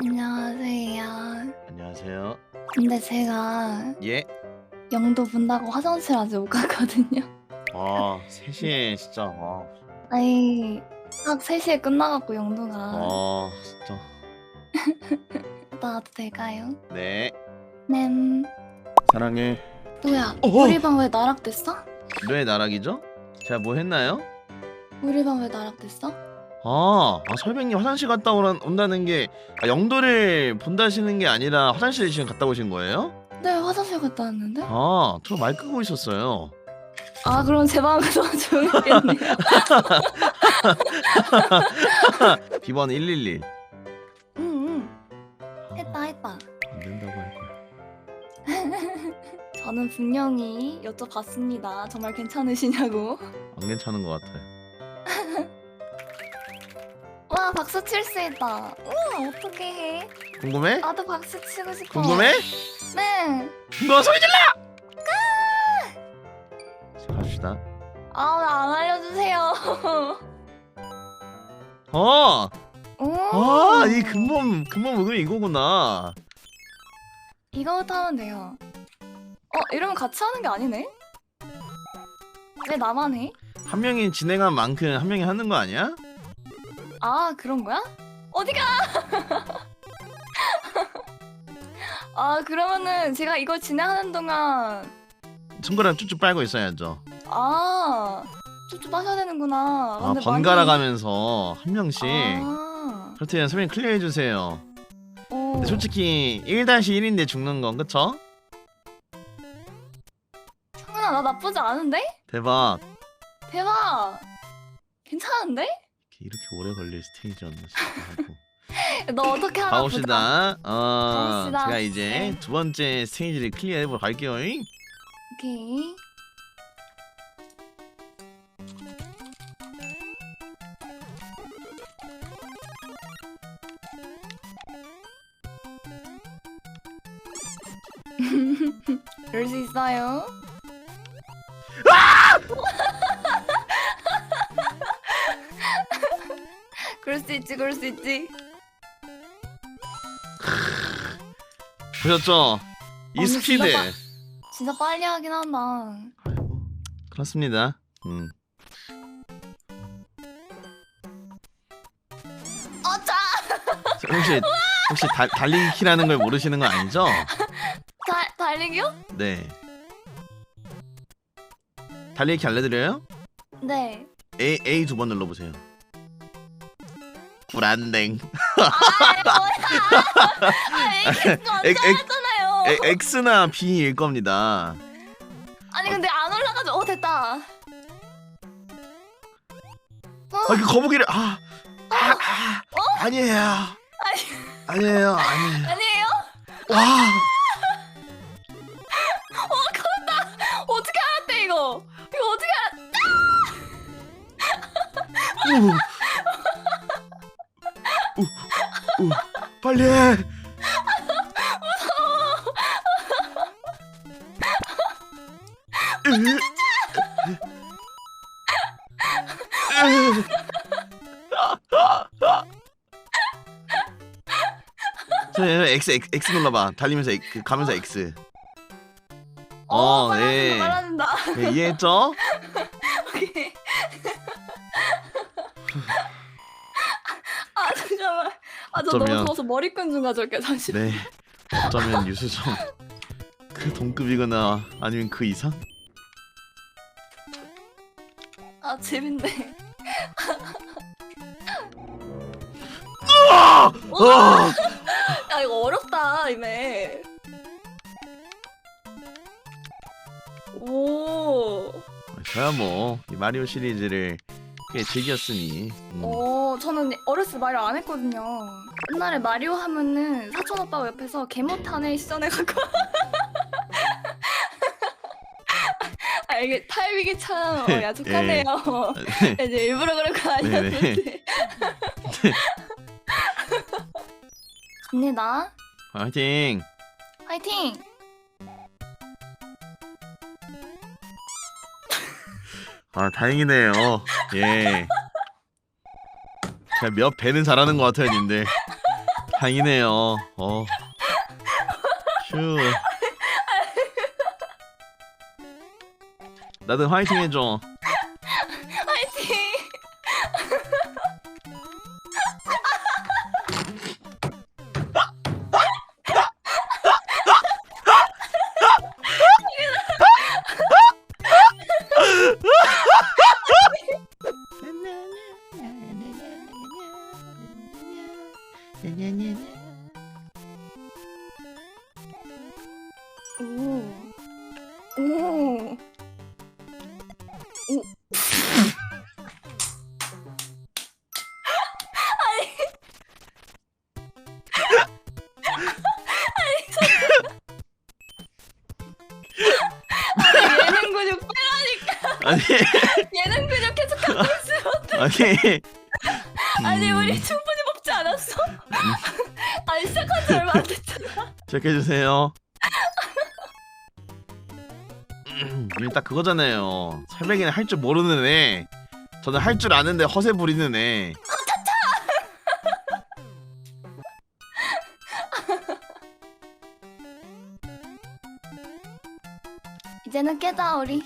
안녕하세요. 안녕하세요. 근데 제가 예. 영도 본다고 화장실 아직 못 갔거든요. 아 3시에 진짜 와. 아니 딱 3시에 끝나갖고 영도가 아 진짜. 나와도 될까요? 네. 맴 사랑해. 뭐야 어! 우리 방 왜 나락됐어? 왜 나락이죠? 제가 뭐 했나요? 우리 방 왜 나락됐어? 아, 아 설백님 화장실 갔다 온다는 게 아, 영도를 본다시는 게 아니라 화장실 지금 갔다 오신 거예요? 네 화장실 갔다 왔는데? 아, 저말 끄고 있었어요. 아 그럼 제 방은 더 조용했겠네요. 비번 111. 응응 했다 했다. 안 된다고 할 거야. 저는 분명히 여쭤봤습니다. 정말 괜찮으시냐고. 안 괜찮은 것 같아요. 와 박수 칠 수 있다. 우와 어떻게 해? 궁금해? 나도 박수 치고 싶어. 궁금해? 네. 너 소리 질러! 자, 갑시다. 아왜안 알려주세요. 어, 오. 아, 이 근본 근본 먹으면 이거구나. 이거부터 하면 돼요. 어 이러면 같이 하는 게 아니네? 왜 나만 해? 한 명이 진행한 만큼 한 명이 하는 거 아니야? 아 그런 거야? 어디가? 아 그러면은 제가 이걸 진행하는 동안 손가락 쭉쭉 빨고 있어야죠. 아 쭉쭉 마셔야 되는구나. 아, 근데 번갈아 많이- 가면서 한 명씩. 아, 그렇다면 선배님 클리어 해 주세요. 오. 근데 솔직히 1-1인데 죽는 건 그쵸? 성은아 나 나쁘지 않은데? 대박. 대박. 괜찮은데? 이렇게 오래 걸릴 스테이지였나 싶어가지고. 너 어떻게 하나 보자. 가봅시다. 어, 가봅시다. 제가 이제 네. 두 번째 스테이지를 클리어해보러 갈게요. 잉? 오케이. 그럴 수 있어요. 그럴 수 있지, 그럴 수 있지. 보셨죠? 이 아니, 스피드. 진짜 진짜 빨리 하긴 한다. 아이고, 그렇습니다. 음. 어짜! 자, 혹시 혹시 다, 달리기 키라는 걸 모르시는 거 아니죠? 달 달리기요? 네. 달리기 키 알려드려요? 네. A A 두 번 눌러보세요. 불안댕. 아, 뭐야? 아, X 안 엑- 엑- 잘했잖아요. 에, X나 B일 겁니다. 아니 근데 안 올라가죠. 어 됐다. 아, 그 거북이를 아, 아, 아 아니에요. 아니에요, 아니에요. 아니에요? 와, 어. 어떻게 알았대 이거? 이거 어떻게 알았? 우, 빨리 해. 저 X X X 눌러봐. 달리면서 X, 그 가면서 X. 어, 어, 예. 빨라진다. 네, 이해했죠? 아 저 너무 어쩌면- 더워서 머리끈 좀 가져올게 잠시. 네. 어쩌면 유수정 그 동급이거나 아니면 그 이상? 아 재밌네. 아! 아! 야 이거 어렵다 이메. 오. 저야 뭐이 마리오 시리즈를 꽤 즐겼으니 음. 어, 저는 어렸을 때 마리오 안 했거든요. 옛날에 마리오 하면은 사촌 오빠가 옆에서 개못하네 시전해갖고. 아, 이게 타이밍이 참 어, 야속하네요. 이제 일부러 그런 거 아니었는데. 갑니다. 화이팅! 화이팅! 아 다행이네요 예 제가 몇 배는 잘하는 것 같아요, 님들. 다행이네요. 어. 휴. 나도 화이팅 해줘. 오. 오. 아니, 예능 근육 빼라니까. 아니, 예능 근육 계속 갖고 있으면 아니. 아니 음, 우리 충분히 먹지 않았어? 아니 시작한 지 얼마 안 됐잖아. 시작해 주세요. 음, 이딱 그거잖아요. 설백이는 할 줄 모르는 애. 저는 할 줄 아는데 허세 부리는 애. 이제는 깨자 우리.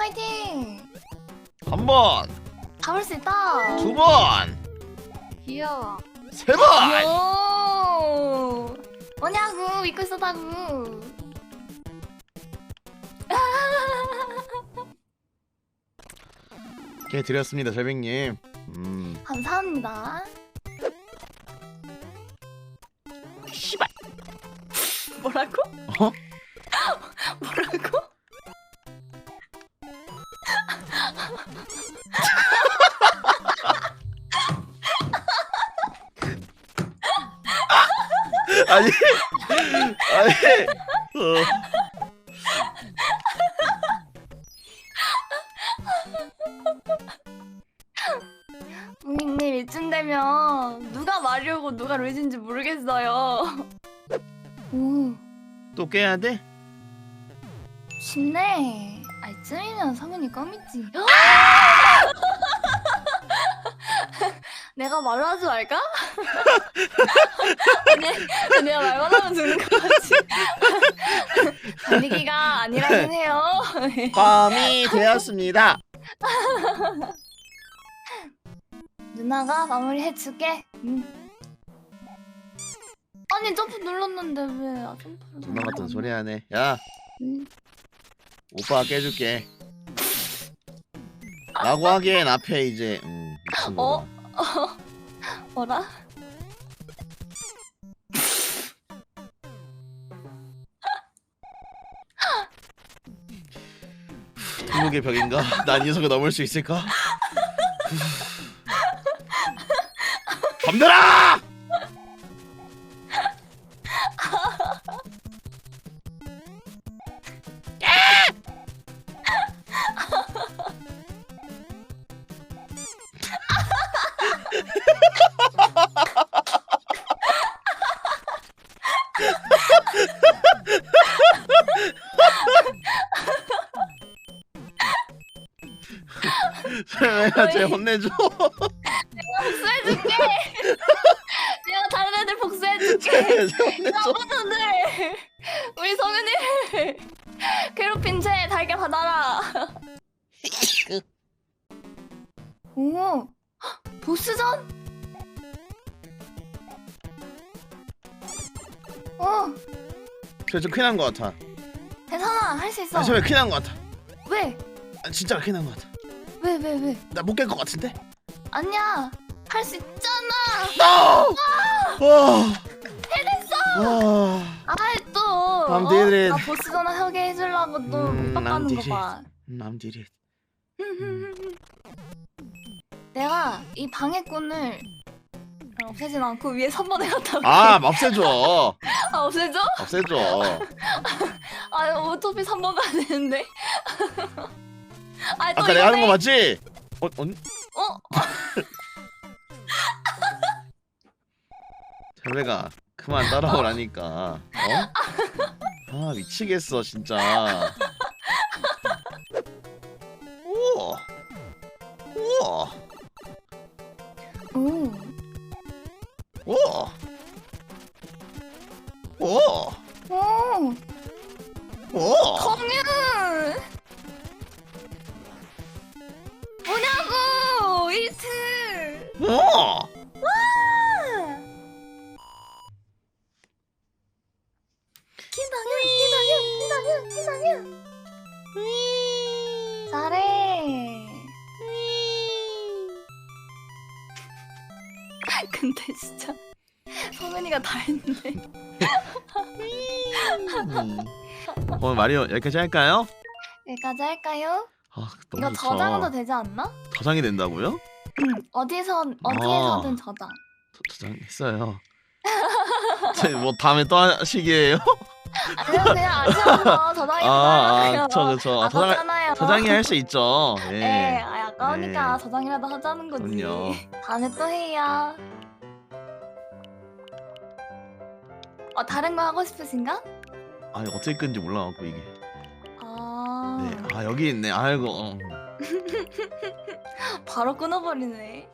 화이팅. 한 번, 잡을 수 있다. 두 번, 귀여워. 세 번. 오. 뭐냐고 믿고 있었다고. 오케이 드렸습니다, 설백님. 음, 감사합니다. 씨발. 뭐라고? 어? 아니. 어. 부모님 이쯤 되면 누가 마리오고 누가 루이지인지 모르겠어요. 오, 또 깨야 돼? 쉽네. 아 이쯤이면 성은이 껌이지. 내가 말로 하지 말까? 아니, 내가 말만 하면 죽는 거 같지? 분위기가 아니라긴 해요. 밤이 되었습니다. 누나가 마무리 해줄게. 응. 아니 점프 눌렀는데 왜 아, 점프를? 누나 같은 소리 하네. 야, 응. 오빠가 깨줄게. 라고 하기엔 앞에 이제 음, 거. 어? 뭐라? 통곡의 벽인가? 난 이 녀석을 넘을 수 있을까? 덤벼라! 설명아 쟤 혼내줘. 복수해줄게. 내가 다른 애들 복수해줄게. 설명아 쟤 혼내줘. 나쁜 우리 성은이를 괴롭힌 죄 달게 받아라. 오, 헉, 보스전? 어, 저좀 큰일 난것 같아. 괜찮아, 할 수 있어. 아, 저왜 큰일 난것 같아. 왜? 아, 진짜 큰일 난것 같아. 왜, 왜, 왜? 나 못 깰 것 같은데? 아니야, 할 수 있잖아. No! 와. 해냈어. 와. 아이 또, 남 어? did it. 나 보스전 하게 해주려고 또 음, 못 닦아는 did 거 봐. 남들이. 내가 이 방해꾼을 없애진 않고 위에 3번 해갔다고. 아 없애줘 아 없애줘? 없애줘 아 어차피 3번 가야 되는데. 아 또 아까 내가 하는 거 맞지? 어, 어? 어? 잘배가 그만 따라오라니까 어? 아 미치겠어 진짜 우와 우와 오. 우와 우와 오. 우와 공유. 1트. 우와 기다려 기다려 기다려 기다려. 잘해. 근데 진짜 성은이가 다 했는데. 음. 오늘 마리오 여기까지 할까요? 여기까지 할까요? 아 이거 너무 좋죠 저장도 되지 않나? 저장이 된다고요? 응. 어디서 어디에서든 저장. 저- 저장했어요 뭐 다음에 또 하시기에요? 아니요 그냥 아쉬워서 저장해 아, 달라고요. 아, 저, 저, 저, 아, 저장, 아깝잖아요. 저장이 할 수 있죠. 예. 네, 아, 아까우니까 네. 저장이라도 하자는 거지. 그럼요. 다음에 또 해요. 어 다른 거 하고 싶으신가? 아, 어떻게 끄는지 몰라갖고 이게. 아 네. 아, 여기 있네. 아이고. 어. 바로 끊어버리네.